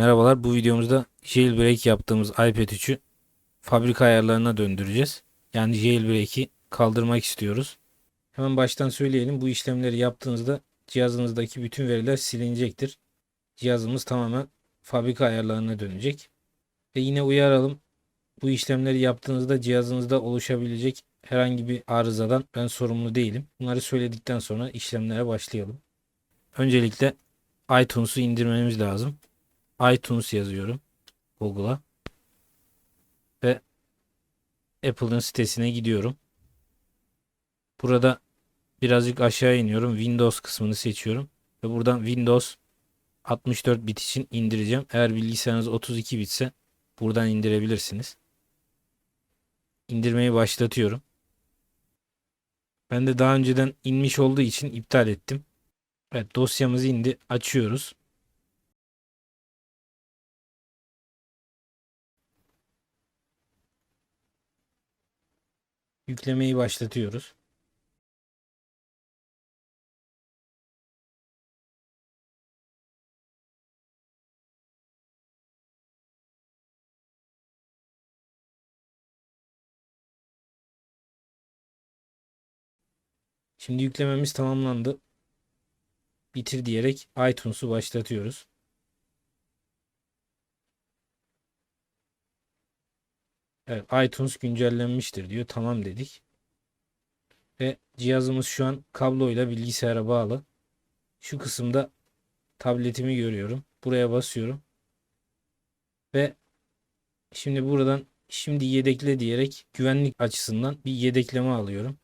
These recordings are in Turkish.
Merhabalar bu videomuzda jailbreak yaptığımız iPad 3'ü fabrika ayarlarına döndüreceğiz. Yani jailbreak'i kaldırmak istiyoruz. Hemen baştan söyleyelim bu işlemleri yaptığınızda cihazınızdaki bütün veriler silinecektir. Cihazımız tamamen fabrika ayarlarına dönecek. Ve yine uyaralım bu işlemleri yaptığınızda cihazınızda oluşabilecek herhangi bir arızadan ben sorumlu değilim. Bunları söyledikten sonra işlemlere başlayalım. Öncelikle iTunes'u indirmemiz lazım iTunes yazıyorum Google'a ve Apple'ın sitesine gidiyorum. Burada birazcık aşağı iniyorum. Windows kısmını seçiyorum ve buradan Windows 64 bit için indireceğim. Eğer bilgisayarınız 32 bitse buradan indirebilirsiniz. İndirmeyi başlatıyorum. Ben de daha önceden inmiş olduğu için iptal ettim. Evet dosyamız indi. Açıyoruz. Yüklemeyi başlatıyoruz. Şimdi yüklememiz tamamlandı. Bitir diyerek iTunes'u başlatıyoruz. Evet, iTunes güncellenmiştir diyor. Tamam dedik. Ve cihazımız şu an kabloyla bilgisayara bağlı. Şu kısımda tabletimi görüyorum. Buraya basıyorum. Ve şimdi buradan şimdi yedekle diyerek güvenlik açısından bir yedekleme alıyorum.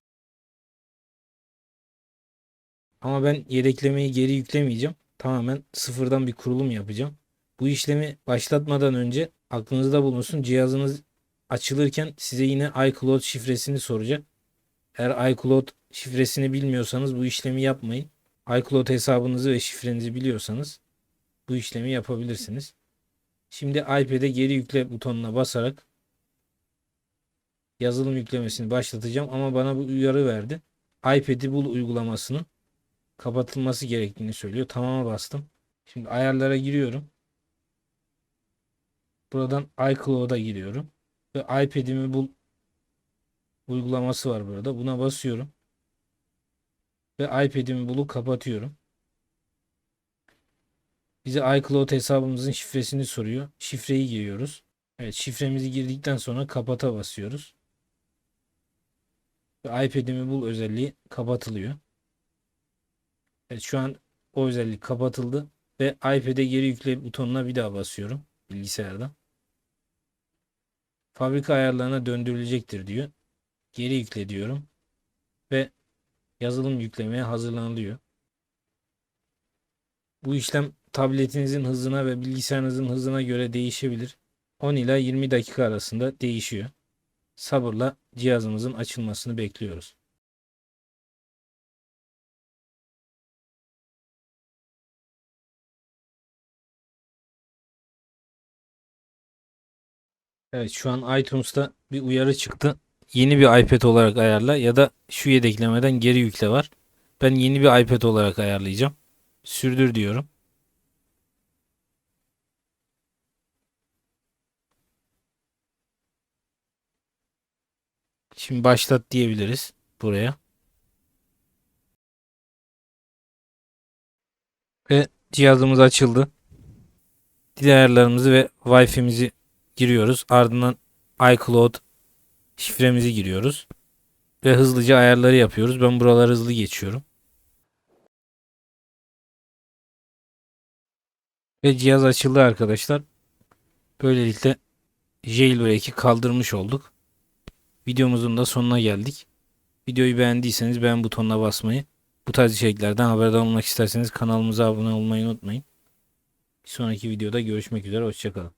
Ama ben yedeklemeyi geri yüklemeyeceğim. Tamamen sıfırdan bir kurulum yapacağım. Bu işlemi başlatmadan önce aklınızda bulunsun cihazınız açılırken size yine iCloud şifresini soracak. Eğer iCloud şifresini bilmiyorsanız bu işlemi yapmayın. iCloud hesabınızı ve şifrenizi biliyorsanız bu işlemi yapabilirsiniz. Şimdi iPad'e geri yükle butonuna basarak yazılım yüklemesini başlatacağım ama bana bu uyarı verdi. iPad'i bul uygulamasının kapatılması gerektiğini söylüyor. Tamam'a bastım. Şimdi ayarlara giriyorum. Buradan iCloud'a giriyorum ve iPad'imi bul uygulaması var burada. Buna basıyorum. Ve iPad'imi bulup kapatıyorum. Bize iCloud hesabımızın şifresini soruyor. Şifreyi giriyoruz. Evet şifremizi girdikten sonra kapata basıyoruz. Ve iPad'imi bul özelliği kapatılıyor. Evet şu an o özellik kapatıldı. Ve iPad'e geri yükle butonuna bir daha basıyorum bilgisayardan fabrika ayarlarına döndürülecektir diyor. Geri yükle diyorum. Ve yazılım yüklemeye hazırlanılıyor. Bu işlem tabletinizin hızına ve bilgisayarınızın hızına göre değişebilir. 10 ila 20 dakika arasında değişiyor. Sabırla cihazımızın açılmasını bekliyoruz. Evet şu an iTunes'ta bir uyarı çıktı. Yeni bir iPad olarak ayarla ya da şu yedeklemeden geri yükle var. Ben yeni bir iPad olarak ayarlayacağım. Sürdür diyorum. Şimdi başlat diyebiliriz buraya. Ve cihazımız açıldı. Dil ayarlarımızı ve Wi-Fi'mizi giriyoruz. Ardından iCloud şifremizi giriyoruz. Ve hızlıca ayarları yapıyoruz. Ben buraları hızlı geçiyorum. Ve cihaz açıldı arkadaşlar. Böylelikle jailbreak'i kaldırmış olduk. Videomuzun da sonuna geldik. Videoyu beğendiyseniz beğen butonuna basmayı, bu tarz içeriklerden haberdar olmak isterseniz kanalımıza abone olmayı unutmayın. Bir sonraki videoda görüşmek üzere. Hoşçakalın.